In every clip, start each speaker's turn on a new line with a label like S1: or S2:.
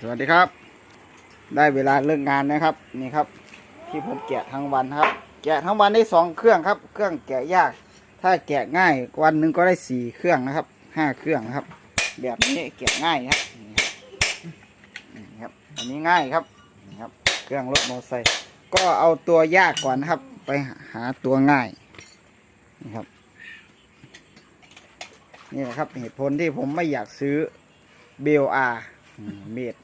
S1: สวัสดีครับ ได้เวลาเลิกงานนะครับนี่ครับ ที่ผมแกะทั้งวันครับ แกะทั้งวันได้สองเครื่องครับ เครื่องแกะยาก ถ้าแกะง่ายวันหนึ่งก็ได้สี่เครื่องนะครับห้าเครื่องครับ แบบนี้แกะง่ายครับนี่ครับนี่ครับอันนี้ง่ายครับนี่ครับ เครื่องรถมอเตอร์ไซค์ก็เอาตัวยากก่อนนะครับ ไปหาตัวง่ายนี่ครับนี่แหละครับเหตุผลที่ผมไม่อยากซื้อเบลอา เมด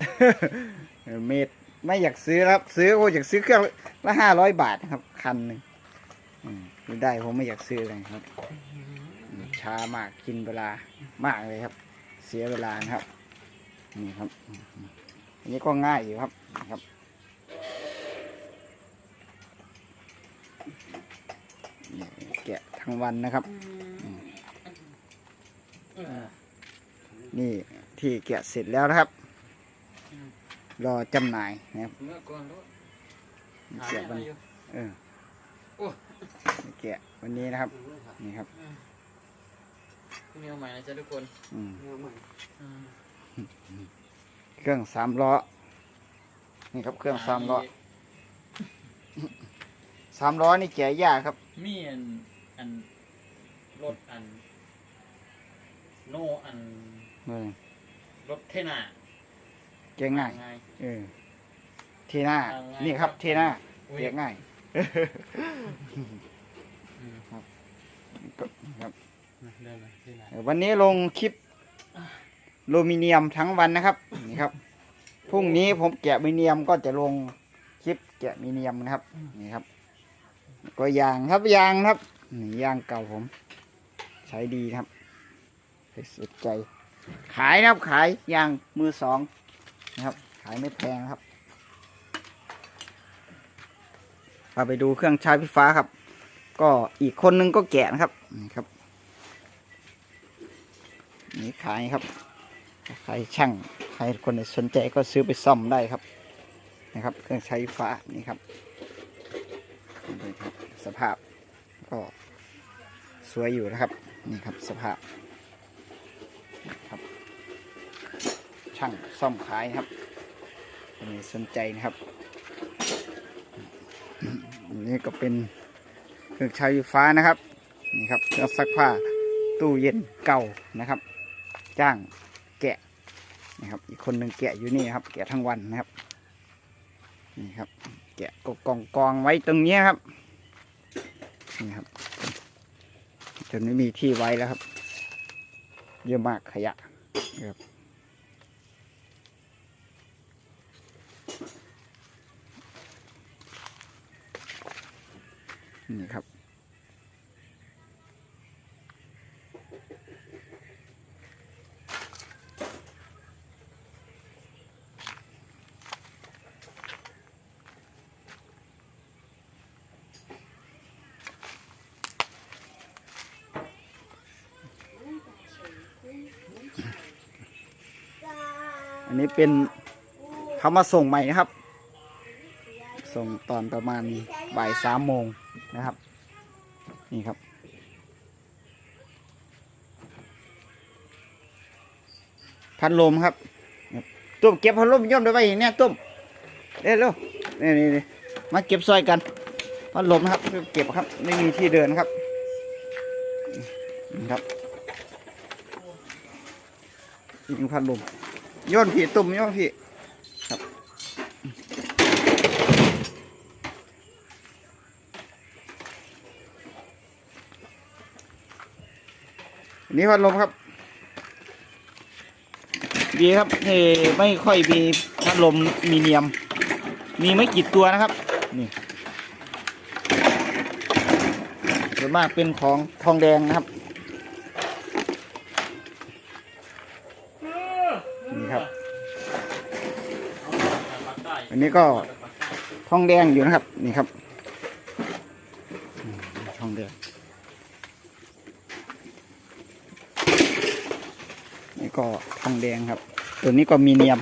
S1: เมดไม่อยากซื้อครับซื้อโอ้อยากซื้อเครื่องละห้าร้อยบาทครับคันหนึ่งไม่ได้ผมไม่อยากซื้อเลยครับช้ามากกินเวลามากเลยครับ เสียเวลานะครับนี่ครับ อันนี้ก็ง่ายอยู่ครับนะครับแกะทั้งวันนะครับนี่ที่แกะเสร็จแล้วนะครับ รอจำหน่ายนะครับ
S2: เมื่อก่อนรถหา
S1: แกะ
S2: ไม่
S1: วัน
S2: มาอยู่
S1: เออ
S2: โอ้
S1: แกะวันนี้นะครับ นี่ครับ
S2: พรุ่งนี้เอาใหม่นะจ๊ะทุกคน
S1: อืม
S2: อืม
S1: เครื่องสามล้อ นี่ครับเครื่องสามล้อสามล้อนี่แกะยากครับ
S2: มีอันอันรถอัน โนอัน
S1: เออ
S2: รถเทน่า
S1: แกะง่าย
S2: ง่าย
S1: เออเทหน้า
S2: เอาง่าย
S1: นี่ครับ เทหน้า
S2: อุ้ย
S1: แกะง่าย
S2: อืม
S1: ก็ครับ
S2: มาเริ่มเลยเทน่า
S1: วันนี้ลงคลิปโลมิเนียมทั้งวันนะครับ นี่ครับ พรุ่งนี้ผมแกะมิเนียมก็จะลงคลิปแกะมิเนียมนะครับ นี่ครับ ก็ยางครับยางครับ นี่ยางเก่าผม ใช้ดีครับใครสนใจ ขายนะครับขายยางมือสอง นะครับ ขายไม่แพงครับาไปดูเครื่องใช้ไฟฟ้าครับ ก็อีกคนนึงก็แกะนะครับนี่ครับนี่ขายครับ ใครช่างใครคนไหนสนใจก็ซื้อไปซ่อมได้ครับนะครับ เครื่องใช้ไฟฟ้านี่ครับสภาพก็สวยอยู่นะครับนี่ครับสภาพ ช่างซ่อมขายครับคนไหนสนใจนะครับอันนี่ก็เป็นเครื่องใช้ไฟฟ้านะครับนี่ครับเครื่องซักผ้าตู้เย็นเก่านะครับ จ้างแกะนะครับอีกคนหนึ่งแกะอยู่นี่ครับ แกะทั้งวันนะครับนี่ครับ แกะก็กองกองไว้ตรงนี้ครับนี่ครับจนไม่มีที่ไว้แล้วครับ เยอะมากขยะนะครับ นี่ครับ อันนี้เป็นเขามาส่งใหม่นะครับ ส่งตอนประมาณบ่ายสามโมง นะครับ นี่ครับ พัดลมครับตุ้มเก็บพัดลมย่อมได้ไว้อย่างเนี้ยตุ้มเร็วเร็วนี่นี่มาเก็บซอยกันพัดลมครับเก็บครับ ไม่มีที่เดินครับนี่ครับยิงพัดลมย้อนผีตุ่มย้อนผีครับ อันนี้พัดลมครับ ดีครับเออไม่ค่อยมีพัดลมมีเนียม มีไม่กี่ตัวนะครับ นี่ส่วนมากเป็นของทองแดงนะครับ นี่ครับ อันนี้ก็ทองแดงอยู่นะครับ นี่ครับอืมทองแดง นี่ก็ทองแดงครับ ตัวนี้ก็มีเนียม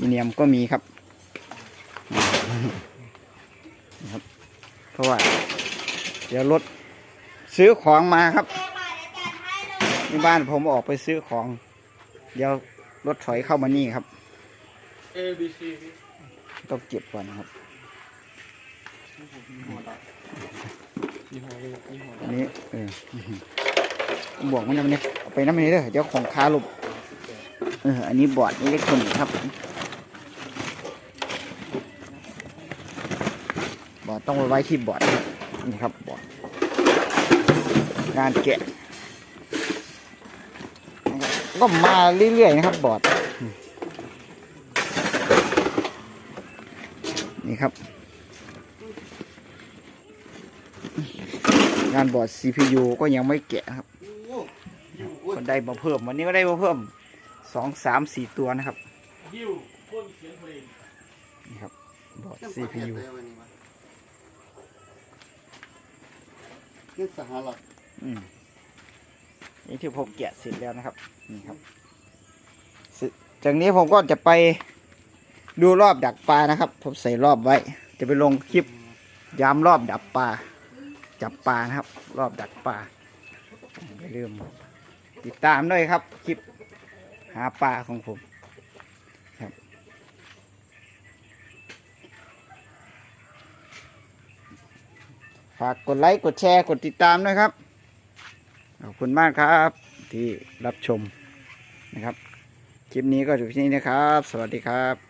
S1: มีเนียมก็มีครับนี่ครับ เพราะว่าเดี๋ยวรถซื้อของมาครับที่บ้านผมออกไปซื้อของ เดี๋ยวรถถอยเข้ามานี่ครับ
S2: A B C
S1: ต้องเก็บก่อนนะครับ
S2: ยี่ห้อดับยี่ห้อเลยยี่ห้อ
S1: อันนี้เอออื้อหือบวกมันทำเนี่ย เอาไปน้ำมันนี่เด้อเดี๋ยวของค้าหลบเอออันนี้บอร์ดอิเล็กทรอนิกส์ครับบอร์ดต้องไว้ที่บอร์ดนะครับนี่ครับบอร์ดงานแกะนะครับก็มาเรื่อยๆนะครับบอร์ดนี่ครับ งานบอร์ด CPU ก็ยังไม่แกะครับ คนได้มาเพิ่ม วันนี้ก็ได้มาเพิ่มสองสามสี่ตัวนะครับ
S2: ยิวพ่นเสียงเพลง
S1: นี่ครับบอร์ด CPU
S3: นี่สหรัฐ
S1: อืมนี่ที่ผมแกะเสร็จแล้วนะครับ นี่ครับเสร็จจากนี้ผมก็จะไปดูรอบดักปลานะครับ ผมใส่รอบไว้ จะไปลงคลิปยามรอบดักปลาจับปลานะครับ รอบดักปลาอย่าลืม ติดตามด้วยครับ คลิปหาปลาของผมครับ ฝากกดไลค์กดแชร์กดติดตามด้วยครับ ขอบคุณมากครับ ที่รับชมนะครับ คลิปนี้ก็จบที่นี้นะครับ สวัสดีครับ